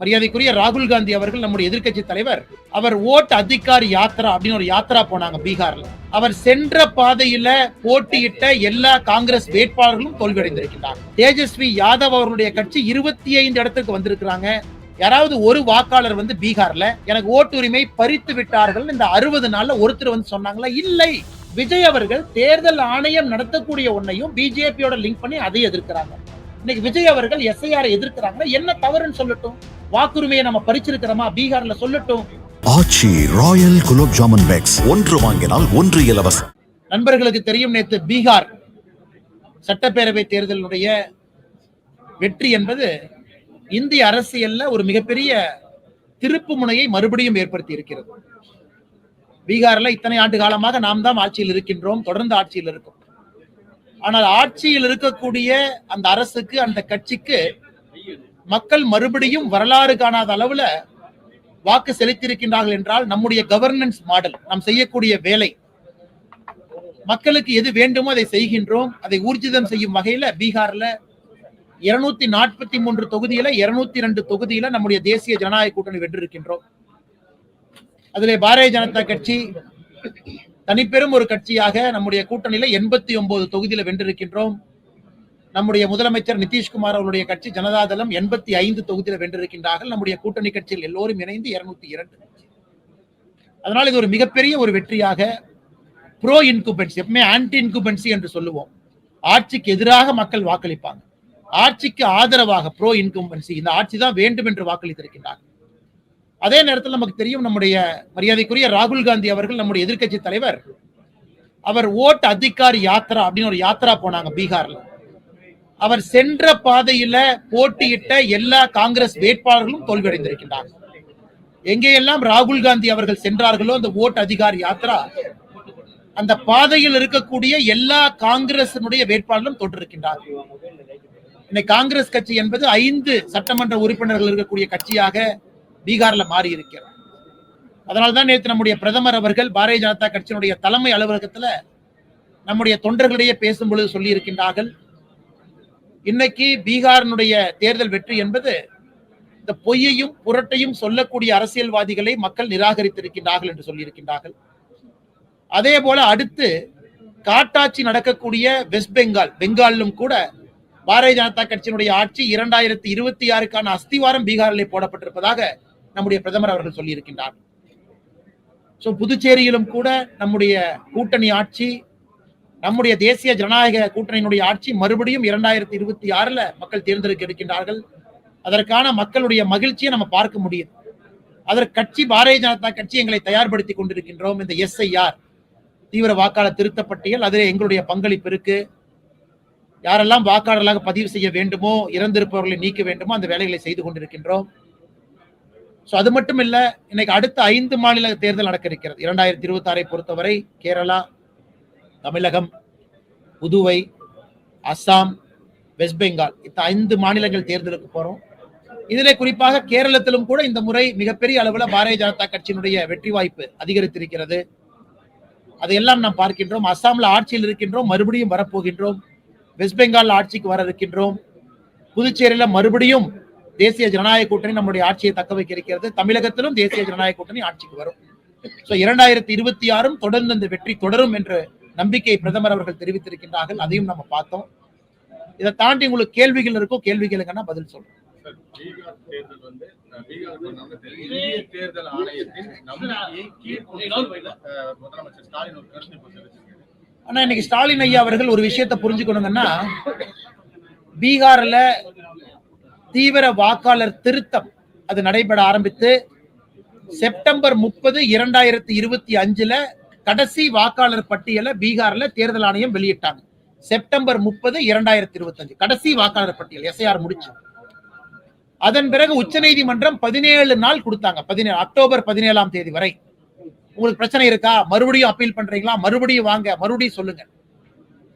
மரியாதைக்குரிய ராகுல் காந்தி அவர்கள் நம்முடைய எதிர்க்கட்சி தலைவர். அவர் ஓட் அதிகார் யாத்ரா அப்படின்னு ஒரு யாத்ரா போனாங்க பீகார்ல. அவர் சென்ற பாதையில போட்டியிட்ட எல்லா காங்கிரஸ் வேட்பாளர்களும் தோல்வியடைந்திருக்கிறார் தேஜஸ்வி யாதவ் அவர்களுடைய கட்சி இருபத்தி ஐந்து இடத்துக்கு வந்திருக்கிறாங்க. யாராவது ஒரு வாக்காளர் வந்து பீகார்ல எனக்கு ஓட்டுரிமை பறித்து விட்டார்கள் இந்த அறுபது நாள்ல ஒருத்தர் வந்து சொன்னாங்களா? இல்லை. விஜய் அவர்கள் தேர்தல் ஆணையம் நடத்தக்கூடிய ஒன்னையும் பிஜேபியோட லிங்க் பண்ணி அதை எதிர்க்கிறாங்க. இன்னைக்கு விஜய் அவர்கள் எஸ்ஐஆர் எதிர்க்கிறாங்க என்ன தவறுன்னு சொல்லட்டும்? வாக்குரிமையை நம்ம பறிச்சிருக்கிறோமா? பீகார்ல சொல்லட்டும். ஆச்சி ராயல் குலோப் ஜாமுன் பேக்ஸ் ஒன்று வாங்கினால் ஒன்று இலவசம். நண்பர்களுக்கு தெரியும் நேற்று பீகார் சட்டப்பேரவை தேர்தலுடைய வெற்றி என்பது இந்திய அரசியல்ல ஒரு மிகப்பெரிய திருப்பு முனையை மறுபடியும் ஏற்படுத்தி இருக்கிறது பீகார்ல இத்தனை ஆண்டு காலமாக நாம் தான் ஆட்சியில் இருக்கின்றோம் தொடர்ந்து ஆட்சியில் இருக்கும். ஆனால் ஆட்சியில் இருக்கக்கூடிய அந்த அரசுக்கு அந்த கட்சிக்கு மக்கள் மறுபடியும் வரலாறு காணாத அளவுல வாக்கு செலுத்தியிருக்கின்றார்கள் என்றால் நம்முடைய கவர்னன்ஸ் மாடல் நாம் செய்யக்கூடிய வேலை. மக்களுக்கு எது வேண்டுமோ அதை செய்கின்றோம். அதை ஊர்ஜிதம் செய்யும் வகையில பீகார்ல இருநூத்தி நாற்பத்தி மூன்று தொகுதியில இருநூத்தி ரெண்டு தொகுதியில நம்முடைய தேசிய ஜனநாயக கூட்டணி வென்றிருக்கின்றோம். அதிலே பாரதிய ஜனதா கட்சி தனிப்பெரும் ஒரு கட்சியாக நம்முடைய கூட்டணியில எண்பத்தி ஒன்பது தொகுதியில வென்றிருக்கின்றோம். நம்முடைய முதலமைச்சர் நிதிஷ்குமார் அவருடைய கட்சி ஜனதாதளம் எண்பத்தி ஐந்து தொகுதியில் வென்றிருக்கின்றார்கள். நம்முடைய கூட்டணி கட்சியில் எல்லோரும் இணைந்து இருநூத்தி இரண்டு அதனால் இது ஒரு மிகப்பெரிய ஒரு வெற்றியாக ப்ரோ இன்குபென்சி எப்பவுமே ஆன்டி இன்குபென்சி என்று சொல்லுவோம். ஆட்சிக்கு எதிராக மக்கள் வாக்களிப்பாங்க. ஆட்சிக்கு ஆதரவாக ப்ரோ இன்கும்பன்சி இந்த ஆட்சி தான் வேண்டும் என்று வாக்களித்திருக்கின்றார்கள். அதே நேரத்தில் நமக்கு தெரியும் நம்முடைய மரியாதைக்குரிய ராகுல் காந்தி அவர்கள் நம்முடைய எதிர்க்கட்சி தலைவர். அவர் ஓட் அதிகாரி யாத்ரா அப்படின்னு ஒரு யாத்ரா போனாங்க பீகார்ல. அவர் சென்ற பாதையில போட்டியிட்ட எல்லா காங்கிரஸ் வேட்பாளர்களும் தோல்வியடைந்திருக்கின்றார். எங்கேயெல்லாம் ராகுல் காந்தி அவர்கள் சென்றார்களோ அந்த ஓட் அதிகாரி யாத்ரா அந்த பாதையில் இருக்கக்கூடிய எல்லா காங்கிரசினுடைய வேட்பாளர்களும் தொட்டிருக்கின்றார் இன்னைக்கு காங்கிரஸ் கட்சி என்பது ஐந்து சட்டமன்ற உறுப்பினர்கள் இருக்கக்கூடிய கட்சியாக பீகார்ல மாறி இருக்கிறார் அதனால்தான் நேற்று நம்முடைய பிரதமர் அவர்கள் பாரதிய ஜனதா கட்சியினுடைய தலைமை அலுவலகத்துல நம்முடைய தொண்டர்களிடையே பேசும் பொழுது சொல்லி இருக்கின்றார்கள் இன்னைக்கு பீகாரினுடைய தேர்தல் வெற்றி என்பது இந்த பொய்யையும் புரட்டையும் சொல்லக்கூடிய அரசியல்வாதிகளை மக்கள் நிராகரித்திருக்கின்றார்கள் என்று சொல்லியிருக்கின்றார்கள். அதே போல அடுத்து காட்டாட்சி நடக்கக்கூடிய வெஸ்ட் பெங்கால் பெங்காலிலும் கூட பாரதிய ஜனதா கட்சியினுடைய ஆட்சி இரண்டாயிரத்தி இருபத்தி ஆறுக்கான அஸ்திவாரம் பீகாரிலே போடப்பட்டிருப்பதாக நம்முடைய பிரதமர் அவர்கள் சொல்லியிருக்கின்றார். சோ புதுச்சேரியிலும் கூட நம்முடைய கூட்டணி ஆட்சி நம்முடைய தேசிய ஜனநாயக கூட்டணியினுடைய ஆட்சி மறுபடியும் இரண்டாயிரத்தி இருபத்தி ஆறுல மக்கள் தேர்ந்தெடுக்க இருக்கின்றார்கள். அதற்கான மக்களுடைய மகிழ்ச்சியை நம்ம பார்க்க முடியும் அதற்கு கட்சி பாரதிய ஜனதா கட்சி எங்களை தயார்படுத்தி கொண்டிருக்கின்றோம். இந்த எஸ்ஐஆர் தீவிர வாக்காளர் திருத்த பட்டியல் அதில் எங்களுடைய பங்களிப்பு இருக்கு. யாரெல்லாம் வாக்காளர்களாக பதிவு செய்ய வேண்டுமோ இறந்திருப்பவர்களை நீக்க வேண்டுமோ அந்த வேலைகளை செய்து கொண்டிருக்கின்றோம். ஸோ அது மட்டும் இல்லை இன்னைக்கு அடுத்த ஐந்து மாநில தேர்தல் நடக்க இருக்கிறது. இரண்டாயிரத்தி இருபத்தி ஆறை பொறுத்தவரை கேரளா தமிழகம் புதுவை அஸ்ஸாம் வெஸ்ட் பெங்கால் இந்த ஐந்து மாநிலங்கள் தேர்தலுக்கு போறோம். இதிலே குறிப்பாக கேரளத்திலும் கூட இந்த முறை மிகப்பெரிய அளவில் பாரதிய ஜனதா கட்சியினுடைய வெற்றி வாய்ப்பு அதிகரித்திருக்கிறது. அதையெல்லாம் நாம் பார்க்கின்றோம். அஸ்ஸாம்ல ஆட்சியில் இருக்கின்றோம் மறுபடியும் வரப்போகின்றோம். வெஸ்ட் பெங்கால் ஆட்சிக்கு வர இருக்கின்றோம். புதுச்சேரியில மறுபடியும் தேசிய ஜனநாயக கூட்டணி நம்முடைய ஆட்சியை தக்க வைக்க இருக்கிறது தமிழகத்திலும் தேசிய ஜனநாயக கூட்டணி ஆட்சிக்கு வரும். ஸோ இரண்டாயிரத்தி இருபத்தி ஆறும் தொடர்ந்து இந்த வெற்றி தொடரும் என்று நம்பிக்கை பிரதமர் அவர்கள் தெரிவித்திருக்கின்றார்கள் அதையும் நம்ம பார்த்தோம். இதை தாண்டி உங்களுக்கு கேள்விகள் இருக்கோ கேள்விகளுக்குன்னா பதில் சொல்றேன். தேர்தல் ஆணையத்தின் முதலமைச்சர் ஸ்டாலின் ஒரு கருத்து. ஆனா இன்னைக்கு ஸ்டாலின் ஐயா அவர்கள் ஒரு விஷயத்தை புரிஞ்சுக்கணுங்கன்னா பீகார்ல தீவிர வாக்காளர் திருத்தம் அது நடைபெற ஆரம்பித்து செப்டம்பர் முப்பது இரண்டாயிரத்தி இருபத்தி அஞ்சுல கடைசி வாக்காளர் பட்டியலை பீகார்ல தேர்தல் ஆணையம் வெளியிட்டாங்க. செப்டம்பர் முப்பது இரண்டாயிரத்தி இருபத்தஞ்சு. கடைசி வாக்காளர் பட்டியல் எஸ்ஐஆர் முடிச்சு. அதன் பிறகு உச்சநீதிமன்றம் பதினேழு நாள் கொடுத்தாங்க. பதினேழு அக்டோபர் பதினேழாம் தேதி வரை. உங்களுக்கு பிரச்சனை இருக்கா? மறுபடியும் அப்பீல் பண்றீங்களா? மறுபடியும் வாங்க மறுபடியும் சொல்லுங்க.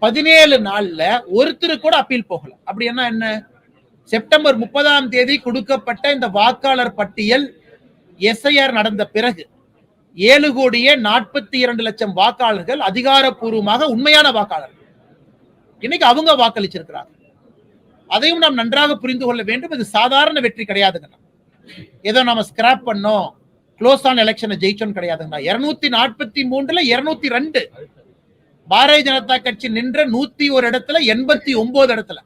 பதினேழு நாள்ல ஒருத்தர் கூட அப்பீல் போகல. அப்படி என்ன என்ன? செப்டம்பர் முப்பதாம் தேதி கொடுக்கப்பட்ட இந்த வாக்காளர் பட்டியல் எஸ்ஐஆர் நடந்த பிறகு ஏழு கோடியே நாற்பத்தி இரண்டு லட்சம் வாக்காளர்கள் அதிகாரப்பூர்வமாக உண்மையான வாக்காளர்கள். இன்னைக்கு அவங்க வாக்களிச்சிருக்கிறாங்க. அதையும் நாம் நன்றாக புரிந்து கொள்ள வேண்டும். இது சாதாரண வெற்றி கிடையாதுங்க ஏதோ நம்ம ஸ்கிராப் பண்ணோம். க்ளோஸ் ஆன் எலெக்ஷனை ஜெயிச்சோம் கிடையாதுங்கண்ணா. இருநூத்தி நாற்பத்தி மூன்றுல இருநூத்தி ரெண்டு. பாரதிய ஜனதா கட்சி நின்ற நூத்தி ஒரு இடத்துல எண்பத்தி ஒன்பது இடத்துல.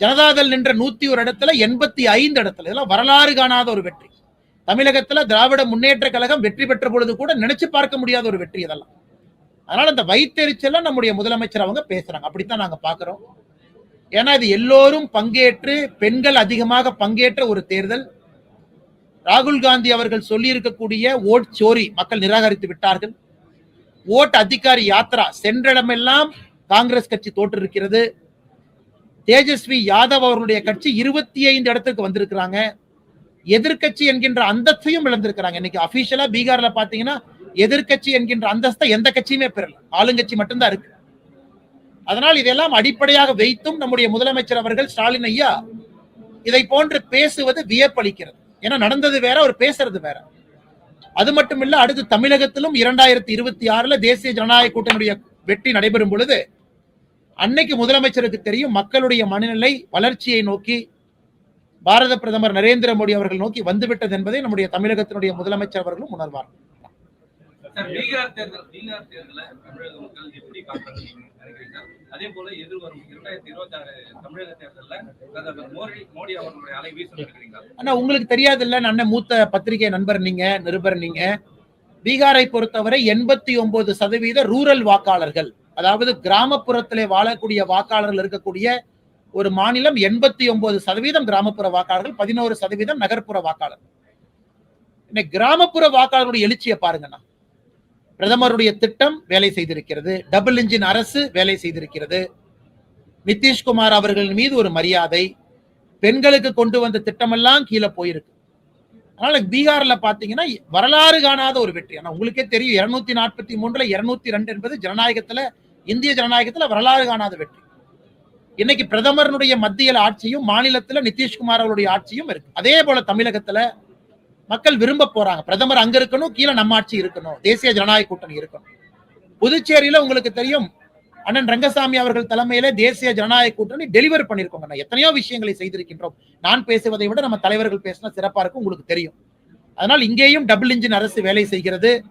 ஜனதாதள் நின்ற நூத்தி ஒரு இடத்துல எண்பத்தி ஐந்து இடத்துல. இதெல்லாம் வரலாறு காணாத ஒரு வெற்றி. தமிழகத்துல திராவிட முன்னேற்ற கழகம் வெற்றி பெற்ற பொழுது கூட நினைச்சு பார்க்க முடியாத ஒரு வெற்றி இதெல்லாம். அதனால அந்த வைத்தெரிச்சல நம்முடைய முதலமைச்சர் அவங்க பேசுறாங்க. அப்படித்தான் நாங்க பாக்குறோம் ஏன்னா இது எல்லோரும் பங்கேற்று பெண்கள் அதிகமாக பங்கேற்ற ஒரு தேர்தல். ராகுல் காந்தி அவர்கள் சொல்லி இருக்கக்கூடிய ஓட் சோரி மக்கள் நிராகரித்து விட்டார்கள். ஓட் அதிகாரி யாத்ரா சென்றிடமெல்லாம் காங்கிரஸ் கட்சி தோற்றிருக்கிறது. தேஜஸ்வி யாதவ் அவர்களுடைய கட்சி இருபத்தி ஐந்து இடத்துக்கு வந்திருக்கிறாங்க. எதிர்க்கட்சி என்கின்ற அந்தஸ்தையும் இழந்திருக்கிறாங்க. இன்னைக்கு அபிஷியலா பீகார்ல பாத்தீங்கன்னா எதிர்க்கட்சி என்கின்ற அந்தஸ்தை எந்த கட்சியுமே பெறல. ஆளுங்கட்சி மட்டும்தான் இருக்கு. அதனால் இதெல்லாம் அடிப்படையாக வைத்தும் நம்முடைய முதலமைச்சர் அவர்கள் ஸ்டாலின் ஐயா இதை போன்று பேசுவது வியப்பளிக்கிறது. ஏன்னா நடந்தது வேற அவர் பேசுறது வேற. அது மட்டும் இல்ல அடுத்து தமிழகத்திலும் இரண்டாயிரத்தி இருபத்தி ஆறுல தேசிய ஜனநாயக கூட்டணியுடைய வெற்றி நடைபெறும் பொழுது அன்னைக்கு முதலமைச்சருக்கு தெரியும் மக்களுடைய மனநிலை வளர்ச்சியை நோக்கி பாரத பிரதமர் நரேந்திர மோடி அவர்கள் நோக்கி வந்துவிட்டது என்பதை நம்முடைய தமிழகத்தினுடைய முதலமைச்சர் அவர்களும் உணர்வார் ஆனா உங்களுக்கு தெரியாது இல்ல அண்ணன் மூத்த பத்திரிகை நண்பர் நீங்க நிருபர் நீங்க. பீகாரை பொறுத்தவரை எண்பத்தி ஒன்பது சதவீத ரூரல் வாக்காளர்கள் அதாவது கிராமப்புறத்திலே வாழக்கூடிய வாக்காளர்கள் இருக்கக்கூடிய ஒரு மாநிலம் எண்பத்தி ஒன்பது சதவீதம் கிராமப்புற வாக்காளர்கள் பதினோரு சதவீதம் நகர்ப்புற வாக்காளர். இன்னைக்கு கிராமப்புற வாக்காளருடைய எழுச்சியை பாருங்கண்ணா. பிரதமருடைய திட்டம் வேலை செய்திருக்கிறது. டபுள் இன்ஜின் அரசு வேலை செய்திருக்கிறது. நிதிஷ்குமார் அவர்களின் மீது ஒரு மரியாதை. பெண்களுக்கு கொண்டு வந்த திட்டமெல்லாம் கீழே போயிருக்கு. அதனால பீகார்ல பாத்தீங்கன்னா வரலாறு காணாத ஒரு வெற்றி. ஆனா உங்களுக்கே தெரியும் இருநூத்தி நாற்பத்தி மூன்றுல இருநூத்தி ரெண்டு என்பது ஜனநாயகத்துல இந்திய ஜனநாயகத்துல வரலாறு காணாத வெற்றி. இன்னைக்கு பிரதமருடைய மத்தியில் ஆட்சியும் மாநிலத்துல நிதிஷ்குமார் அவருடைய ஆட்சியும் இருக்கு. அதே போல தமிழகத்துல மக்கள் விரும்ப போறாங்க. பிரதமர் அங்க இருக்கணும் கீழே நம்ம ஆட்சி இருக்கணும். தேசிய ஜனநாயக கூட்டணி இருக்கணும். புதுச்சேரியில உங்களுக்கு தெரியும் அண்ணன் ரங்கசாமி அவர்கள் தலைமையில தேசிய ஜனநாயக கூட்டணி டெலிவர் பண்ணிருக்கோங்க நான் எத்தனையோ விஷயங்களை செய்திருக்கின்றோம். நான் பேசுவதை விட நம்ம தலைவர்கள் பேசினா சிறப்பா இருக்கும் உங்களுக்கு தெரியும். அதனால் இங்கேயும் டபுள் இன்ஜின் அரசு வேலை செய்கிறது.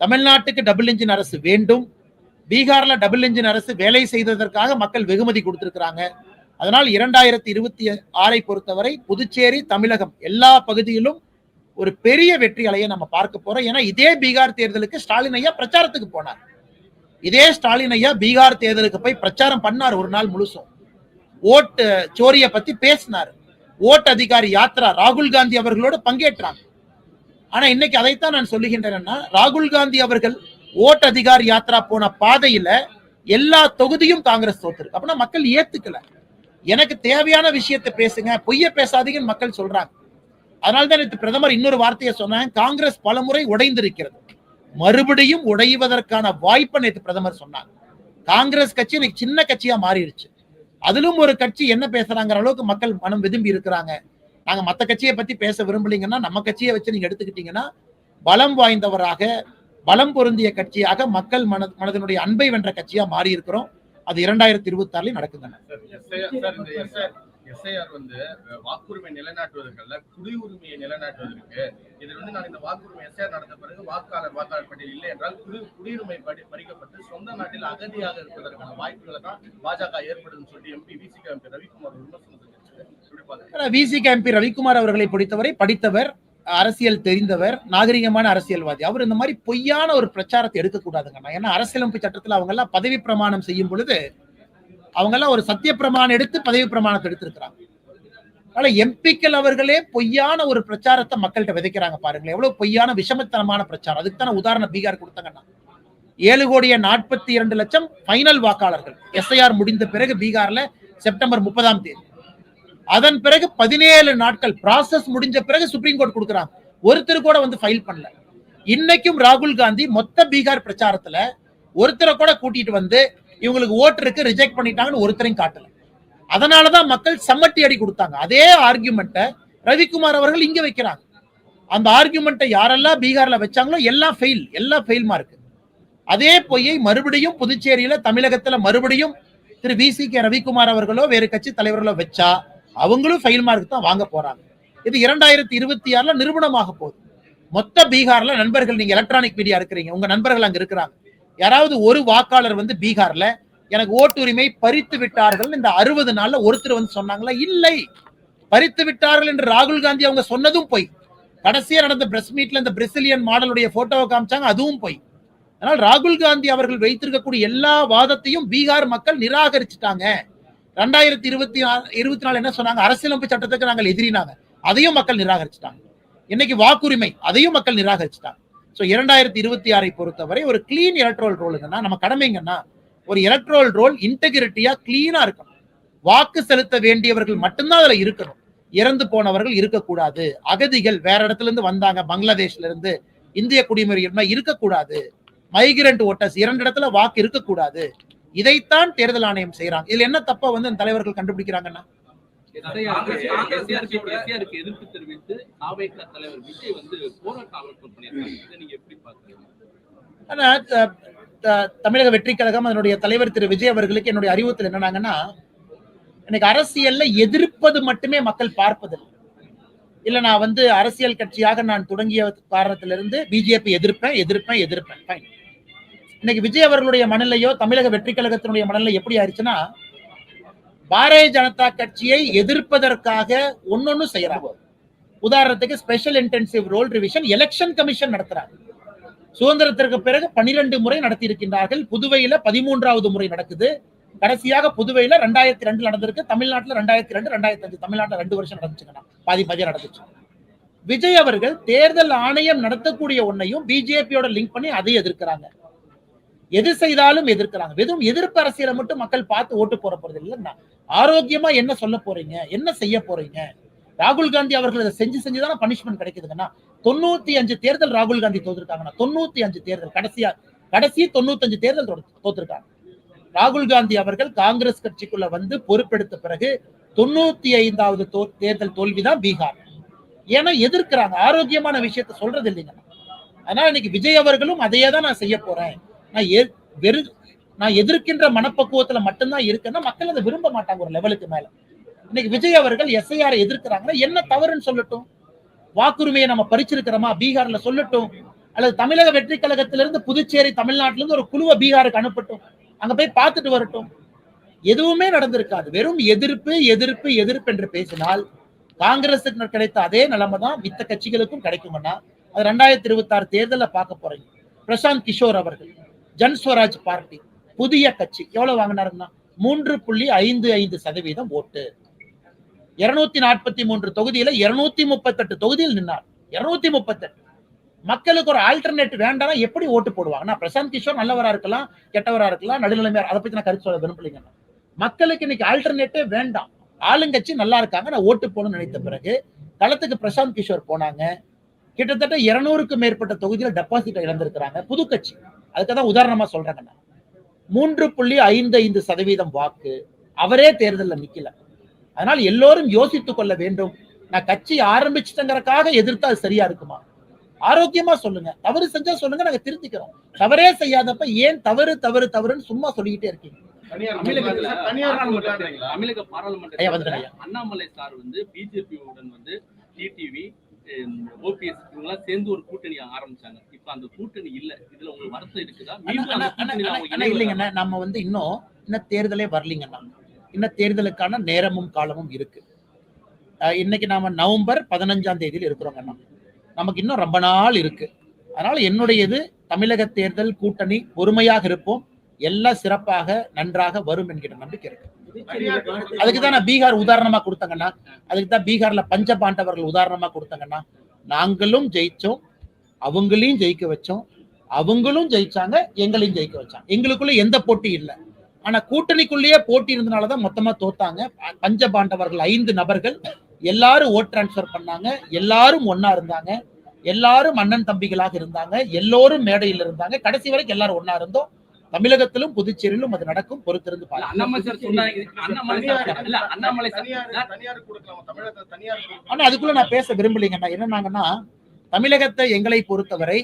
தமிழ்நாட்டுக்கு டபுள் இன்ஜின் அரசு வேண்டும். பீகார்ல டபுள் இன்ஜின் அரசு வேலை செய்ததற்காக மக்கள் வெகுமதி கொடுத்திருக்கிறாங்க. அதனால் இரண்டாயிரத்தி இருபத்தி ஆறை பொறுத்தவரை புதுச்சேரி தமிழகம் எல்லா பகுதியிலும் ஒரு பெரிய வெற்றி அலையை நம்ம பார்க்க போறோம். ஏன்னா இதே பீகார் தேர்தலுக்கு ஸ்டாலின் ஐயா பிரச்சாரத்துக்கு போனார். இதே ஸ்டாலின் ஐயா பீகார் தேர்தலுக்கு போய் பிரச்சாரம் பண்ணார் ஒரு நாள் முழுசும். ஓட்டு சோரிய பத்தி பேசினார். ஓட்டு அதிகாரி யாத்ரா ராகுல் காந்தி அவர்களோடு பங்கேற்றாங்க. ஆனா இன்னைக்கு அதைத்தான் நான் சொல்லுகின்றேன்னா ராகுல் காந்தி அவர்கள் ஓட்டு அதிகார் யாத்ரா போன பாதையில எல்லா தொகுதியும் காங்கிரஸ் தோத்துருக்கு. அப்படின்னா மக்கள் ஏத்துக்கல. எனக்கு தேவையான விஷயத்தை பேசுங்க பொய்ய பேசாதீங்கன்னு மக்கள் சொல்றாங்க. அதனால்தான் நேற்று பிரதமர் இன்னொரு வார்த்தையை சொன்னாங்க காங்கிரஸ் பலமுறை உடைந்திருக்கிறது. மறுபடியும் உடைவதற்கான வாய்ப்பை நேற்று பிரதமர் சொன்னாங்க காங்கிரஸ் கட்சி இன்னைக்கு சின்ன கட்சியா மாறிடுச்சு. அதிலும் ஒரு கட்சி என்ன பேசுறாங்கிற அளவுக்கு மக்கள் மனம் விரும்பி இருக்கிறாங்க. நாங்க மத்த கட்சியை பத்தி பேச விரும்பலீங்கன்னா நம்ம கட்சியை வச்சு நீங்க எடுத்துக்கிட்டீங்கன்னா பலம் வாய்ந்தவராக பலம் பொருந்திய கட்சியாக மக்கள் மன மனதனுடைய அன்பை வென்ற கட்சியா மாறி இருக்கிறோம் அது இரண்டாயிரத்தி இருபத்தி ஆறுலயும் நடக்குதுங்க எஸ்ஐஆர் வந்து வாக்குரிமை நிலைநாட்டுவதற்கல்ல குடியுரிமையை நிலைநாட்டுவதற்கு இது வந்து நான் இந்த வாக்குரிமை எஸ்ஐஆர் நடந்த பிறகு வாக்காளர் வாக்காளர் பட்டியல் இல்லை என்றால் குடி குடியுரிமை படி பறிக்கப்பட்டு சொந்த நாட்டில் அகதியாக இருப்பதற்கான வாய்ப்புகளை தான் பாஜக ஏற்படுதுன்னு சொல்லி எம்பி விசிக எம்பி ரவிக்குமார் விமர்சனம் செஞ்சிருக்காரு எப்படி பாக்குறீங்க விசி எம்பி ரவிக்குமார் அவர்களை பொறுத்தவரை படித்தவர் அரசியல் தெரிந்தவர் நாகரிகமான அரசியல்வாதி. அவர் இந்த மாதிரி பொய்யான ஒரு பிரச்சாரத்தை எடுக்கக்கூடாதுங்கண்ணா ஏன்னா அரசியலமைப்பு சட்டத்தில் அவங்க எல்லாம் பதவி பிரமாணம் செய்யும் பொழுது அவங்க எல்லாம் ஒரு சத்திய பிரமாணம் எடுத்து பதவி பிரமாணத்தை எடுத்திருக்கிறாங்க. அதனால எம்பிக்கள் அவர்களே பொய்யான ஒரு பிரச்சாரத்தை மக்கள்கிட்ட விதைக்கிறாங்க பாருங்களேன். எவ்வளவு பொய்யான விஷமத்தனமான பிரச்சாரம். அதுக்கு தானே உதாரணம் பீகார் கொடுத்தாங்கன்னா ஏழு கோடியே நாற்பத்தி இரண்டு லட்சம் ஃபைனல் வாக்காளர்கள். எஸ்ஐஆர் முடிந்த பிறகு பீகார்ல செப்டம்பர் முப்பதாம் தேதி. அதன் பிறகு பதினேழு நாட்கள் ப்ராசஸ் முடிஞ்ச பிறகு சுப்ரீம் கோர்ட் கொடுக்குறாங்க. ஒருத்தர் கூட வந்து ஃபைல் பண்ணல. இன்னைக்கும் ராகுல் காந்தி மொத்த பீகார் பிரச்சாரத்துல ஒருத்தரை கூட கூட்டிட்டு வந்து இவங்களுக்கு ஓட்டு இருக்கு ரிஜெக்ட் பண்ணிட்டாங்கன்னு ஒருத்தரையும் காட்டல. அதனாலதான் மக்கள் சம்மட்டி அடி கொடுத்தாங்க. அதே ஆர்கியூமெண்ட்டை ரவிக்குமார் அவர்கள் இங்க வைக்கிறாங்க. அந்த ஆர்கியூமெண்ட்டை யாரெல்லாம் பீகார்ல வச்சாங்களோ எல்லாம் ஃபெயில் எல்லாம் ஃபெயில் மார்க் அதே பொய்யை மறுபடியும் புதுச்சேரியில தமிழகத்துல மறுபடியும் Thiru V C K Ravikumar அவர்களோ வேறு கட்சி தலைவர்களோ வச்சா அவங்களும் ஃபெயில் மார்க் தான் வாங்க போறாங்க. இது இரண்டாயிரத்தி இருபத்தி ஆறுல நிறுவனமாக போகுது. மொத்த பீகார்ல நண்பர்கள் நீங்க எலக்ட்ரானிக் மீடியா இருக்கிறீங்க உங்க நண்பர்கள் அங்க இருக்கிறாங்க. யாராவது ஒரு வாக்காளர் வந்து பீகார்ல எனக்கு ஓட்டுரிமை பறித்து விட்டார்கள் இந்த அறுபது நாள்ல ஒருத்தர் வந்து சொன்னாங்களா? இல்லை. பறித்து விட்டார்கள் என்று ராகுல் காந்தி அவங்க சொன்னதும் பொய் கடைசியா நடந்த பிரஸ் மீட்ல இந்த பிரசிலியன் மாடலுடைய போட்டோவை காமிச்சாங்க அதுவும் போய். அதனால் ராகுல் காந்தி அவர்கள் வைத்திருக்கக்கூடிய எல்லா வாதத்தையும் பீகார் மக்கள் நிராகரிச்சுட்டாங்க. ரெண்டாயிரத்தி இருபத்தி இருபத்தி நாலு என்ன சொன்னாங்க? அரசியலமைப்பு சட்டத்துக்கு நாங்கள் எதிரினாங்க. அதையும் மக்கள் நிராகரிச்சுட்டாங்க. இன்னைக்கு வாக்குரிமை அதையும் மக்கள் நிராகரிச்சுட்டாங்க. ஸோ இரண்டாயிரத்தி இருபத்தி ஆறை பொறுத்தவரை ஒரு கிளீன் எலக்ட்ரோல் ரோலுங்கன்னா நம்ம கடமைங்கன்னா ஒரு எலக்ட்ரோல் ரோல் இன்டெகிரிட்டியா கிளீனா இருக்கணும். வாக்கு செலுத்த வேண்டியவர்கள் மட்டும்தான் அதுல இருக்கணும். இறந்து போனவர்கள் இருக்கக்கூடாது. அகதிகள் வேற இடத்துல இருந்து வந்தாங்க பங்களாதேஷ்ல இருந்து இந்திய குடிமுறை இருக்கக்கூடாது. மைக்ரண்ட் ஓட்டர்ஸ் இரண்டு இடத்துல வாக்கு இருக்கக்கூடாது. இதைத்தான் தேர்தல் ஆணையம் செய்யறாங்க இதுல என்ன தப்ப வந்து அந்த தலைவர்கள் கண்டுபிடிக்கிறாங்கன்னா? எதிர்ப்பு தெரிவித்து தலைவர் விஜய் வந்து தமிழக வெற்றி கழகம் அதனுடைய தலைவர் திரு விஜய் அவர்களுக்கு என்னுடைய அறிவுறுத்தல் என்னன்னாங்கன்னா இன்னைக்கு அரசியல்ல எதிர்ப்பது மட்டுமே மக்கள் பார்ப்பதில்லை. இல்ல நான் வந்து அரசியல் கட்சியாக நான் தொடங்கிய காரணத்திலிருந்து பிஜேபி எதிர்ப்பேன் எதிர்ப்பேன் எதிர்ப்பேன். இன்னைக்கு விஜய் அவர்களுடைய மனநிலையோ தமிழக வெற்றி கழகத்தினுடைய மனநிலை எப்படி ஆயிடுச்சுன்னா பாரதிய ஜனதா கட்சியை எதிர்ப்பதற்காக ஒன்னொன்னு செய்யறாங்க உதாரணத்துக்கு special intensive roll revision election commission நடத்துறாங்க. சுதந்திரத்திற்கு பிறகு பனிரெண்டு முறை நடத்தி இருக்கின்றார்கள் புதுவையில பதிமூன்றாவது முறை நடக்குது. கடைசியாக புதுவையில ரெண்டாயிரத்தி ரெண்டு நடந்திருக்கு. தமிழ்நாட்டுல ரெண்டாயிரத்தி ரெண்டு ரெண்டாயிரத்தி அஞ்சு. தமிழ்நாட்டுல ரெண்டு வருஷம் நடந்துச்சுங்கண்ணா. பாதி பாதியா நடந்துச்சு. விஜய் அவர்கள் தேர்தல் ஆணையம் நடத்தக்கூடிய ஒன்னையும் பிஜேபியோட லிங்க் பண்ணி அதை எதிர்க்கிறாங்க. எது செய்தாலும் எதிர்க்கிறாங்க. வெறும் எதிர்ப்பு அரசியலை மட்டும் மக்கள் பார்த்து ஓட்டு போற போறது இல்லைன்னா ஆரோக்கியமா என்ன சொல்ல போறீங்க? என்ன செய்ய போறீங்க? ராகுல் காந்தி அவர்கள் இதை செஞ்சு செஞ்சுதானே பனிஷ்மெண்ட் கிடைக்குதுங்கன்னா தொண்ணூத்தி அஞ்சு தேர்தல் ராகுல் காந்தி தோத்துருக்காங்கன்னா தொண்ணூத்தி அஞ்சு தேர்தல் கடைசியா கடைசி தொண்ணூத்தஞ்சு தேர்தல் தோத்துருக்காங்க. ராகுல் காந்தி அவர்கள் காங்கிரஸ் கட்சிக்குள்ள வந்து பொறுப்பெடுத்த பிறகு தொண்ணூத்தி ஐந்தாவது தேர்தல் தோல்விதான் பீகார். ஏன்னா எதிர்க்கிறாங்க. ஆரோக்கியமான விஷயத்த சொல்றது இல்லைங்க. அதனால இன்னைக்கு விஜய் அவர்களும் அதையே தான் நான் செய்ய போறேன். நான் எ- வெறு நான் எதிர்க்கின்ற மனப்பக்குவத்துல மட்டும்தான் இருக்குன்னா மக்கள் அதை விரும்ப மாட்டாங்க ஒரு லெவலுக்கு மேல. இன்னைக்கு விஜய் அவர்கள் எஸ்ஐஆர் எதிர்க்கிறாங்கன்னா என்ன தவறுன்னு சொல்லட்டும். வாக்குரிமையை நம்ம பறிச்சிருக்கிறோமா? பீகார்ல சொல்லட்டும். அல்லது தமிழக வெற்றி கழகத்திலிருந்து புதுச்சேரி தமிழ்நாட்டில இருந்து ஒரு குழுவை பீகாருக்கு அனுப்பட்டும். அங்க போய் பார்த்துட்டு வரட்டும். எதுவுமே நடந்திருக்காது. வெறும் எதிர்ப்பு எதிர்ப்பு எதிர்ப்பு என்று பேசினால் காங்கிரசுக்கு கிடைத்த அதே நிலைமை தான் மித்த கட்சிகளுக்கும் கிடைக்கும்னா அது ரெண்டாயிரத்தி இருபத்தி ஆறு தேர்தலில் பார்க்க போறீங்க. பிரசாந்த் கிஷோர் அவர்கள். ஜன் ஸ்வராஜ் பார்ட்டி புதிய கட்சி எவ்வளவு வாங்கினாருன்னா மூன்று புள்ளி ஐந்து ஐந்து சதவீதம் ஓட்டு. இருநூத்தி நாற்பத்தி மூன்று தொகுதியில இருநூத்தி முப்பத்தெட்டு தொகுதியில் நின்னார். இருநூத்தி முப்பத்தெட்டு. மக்களுக்கு ஒரு ஆல்டர்னேட் வேண்டாம்னா எப்படி ஓட்டு போடுவாங்க நான் பிரசாந்த் கிஷோர் நல்லவரா இருக்கலாம் கெட்டவரா இருக்கலாம் நடுநிலைமையா அதை பத்தி நான் கருத்து சொல்ல விரும்பலைங்க மக்களுக்கு இன்னைக்கு ஆல்டர்னேட்டே வேண்டாம். ஆளுங்கட்சி நல்லா இருக்காங்க நான் ஓட்டு போடணும்னு நினைத்த பிறகு களத்துக்கு பிரசாந்த் கிஷோர் போனாங்க. கிட்டத்தட்ட இருநூறுக்கு மேற்பட்ட தொகுதியில டெபாசிட் இழந்திருக்கிறாங்க புது கட்சி அதுக்கு தான் உதாரணமா சொல்றேங்க நான். மூன்று புள்ளி ஐந்து ஐந்து சதவீதம் வாக்கு அவரே தேர்தலில் நிக்கல. அதனால் எல்லோரும் யோசித்துக் கொள்ள வேண்டும். நான் கட்சி ஆரம்பிச்சிட்டங்கிறக்காக எதிர்த்தா அது சரியா இருக்குமா? ஆரோக்கியமா சொல்லுங்க. தவறு செஞ்சா சொல்லுங்க நாங்க திருத்திக்கிறோம். தவறே செய்யாதப்ப ஏன் தவறு தவறு தவறுன்னு சும்மா சொல்லிக்கிட்டே இருக்கீங்க? தமிழக பாராளுமன்ற. அண்ணாமலை சார். வந்து பிஜேபி உடன் வந்து டிடிவி ஓபிஎஸ் இவங்கெல்லாம் சேர்ந்து ஒரு கூட்டணி ஆரம்பிச்சாங்க. இப்ப அந்த கூட்டணி இல்ல. இதுல உங்களுக்கு வருத்தம் இருக்குதா? இல்லைங்கண்ணா? நம்ம வந்து இன்னும் இன்னும் தேர்தலே வரலீங்கண்ணா. இன்னும் தேர்தலுக்கான நேரமும் காலமும் இருக்கு. இன்னைக்கு நாம நவம்பர் பதினஞ்சாம் தேதியில் இருக்கிறோங்கண்ணா. நமக்கு இன்னும் ரொம்ப நாள் இருக்கு. அதனால என்னுடையது தமிழக தேர்தல் கூட்டணி பொறுமையாக இருப்போம். எல்லாம் சிறப்பாக நன்றாக வரும் என்கிற நம்பிக்கை இருக்கு. அதுக்கு தான் நான் பீகார் உதாரணமா கொடுத்தங்கண்ணா. அதுக்கு தான் பீகார்ல பஞ்ச பாண்டவர்கள் உதாரணமா கொடுத்தங்கண்ணா. நாங்களும் ஜெயிச்சோம். அவங்களையும் ஜெயிக்க வச்சோம். அவங்களும் ஜெயிச்சாங்க எங்களையும் ஜெயிக்க வச்சாங்க. எங்களுக்குள்ள எந்த போட்டி இல்லை. ஆனா கூட்டணிக்குள்ளேயே போட்டி இருந்தனாலதான் மொத்தமா தோத்தாங்க. பஞ்ச பாண்டவர்கள் ஐந்து நபர்கள் எல்லாரும் ஓட் டிரான்ஸ்ஃபர் பண்ணாங்க. எல்லாரும் ஒண்ணா இருந்தாங்க. எல்லாரும் அண்ணன் தம்பிகளாக இருந்தாங்க. எல்லோரும் மேடையில் இருந்தாங்க. கடைசி வரைக்கும் எல்லாரும் ஒண்ணா இருந்தோம். தமிழகத்திலும் புதுச்சேரியிலும் அது நடக்கும். பொறுத்திருந்து. ஆனா அதுக்குள்ள நான் பேச விரும்பலைங்கண்ணா என்னன்னாங்கன்னா தமிழகத்தை எங்களை பொறுத்தவரை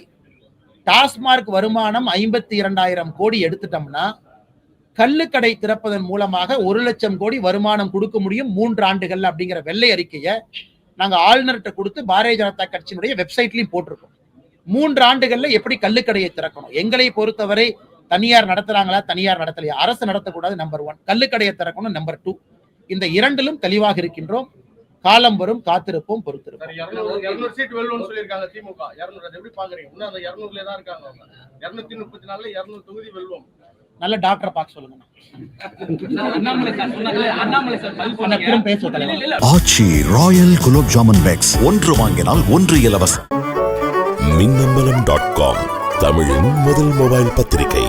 டாஸ்மார்க் வருமானம் ஐம்பத்தி இரண்டாயிரம் கோடி எடுத்துட்டோம்னா கல்லுக்கடை திறப்பதன் மூலமாக ஒரு லட்சம் கோடி வருமானம் கொடுக்க முடியும் மூன்று ஆண்டுகள் அப்படிங்கிற வெள்ளை அறிக்கையை நாங்கள் ஆளுநர்கிட்ட கொடுத்து பாரதிய ஜனதா கட்சியினுடைய வெப்சைட்லையும் போட்டிருக்கோம். மூன்று ஆண்டுகள்ல எப்படி கல்லுக்கடையை திறக்கணும்? எங்களை பொறுத்தவரை தனியார் நடத்துறாங்களா? தனியார் நடத்தலையா? அரசு நடத்தக்கூடாது நம்பர் ஒன் கள்ளுக்கடையை திறக்கணும் நம்பர் டூ இந்த இரண்டிலும் தெளிவாக இருக்கின்றோம். காலம் வரும் காத்திருப்போம் பொறுத்திருப்போம். சார் இருநூறு இருநூறு சீட் வெல்லும்னு சொல்லியிருக்காங்க திமுக. இருநூறு அதை எப்படி பாக்குறீங்க? இன்னும் அந்த இருநூறுல தான் இருக்காங்க அவங்க. இருநூத்தி முப்பத்தி நாலுல டாக்டரை பார்க்க சொல்லுங்க. ஆச்சி ராயல் குலோப் ஜாமுன் பேக்ஸ் ஒன்று வாங்கினால் ஒன்று இலவசம். மின்னம்பலம் டாட் காம் தமிழின் முதல் மொபைல் பத்திரிகை.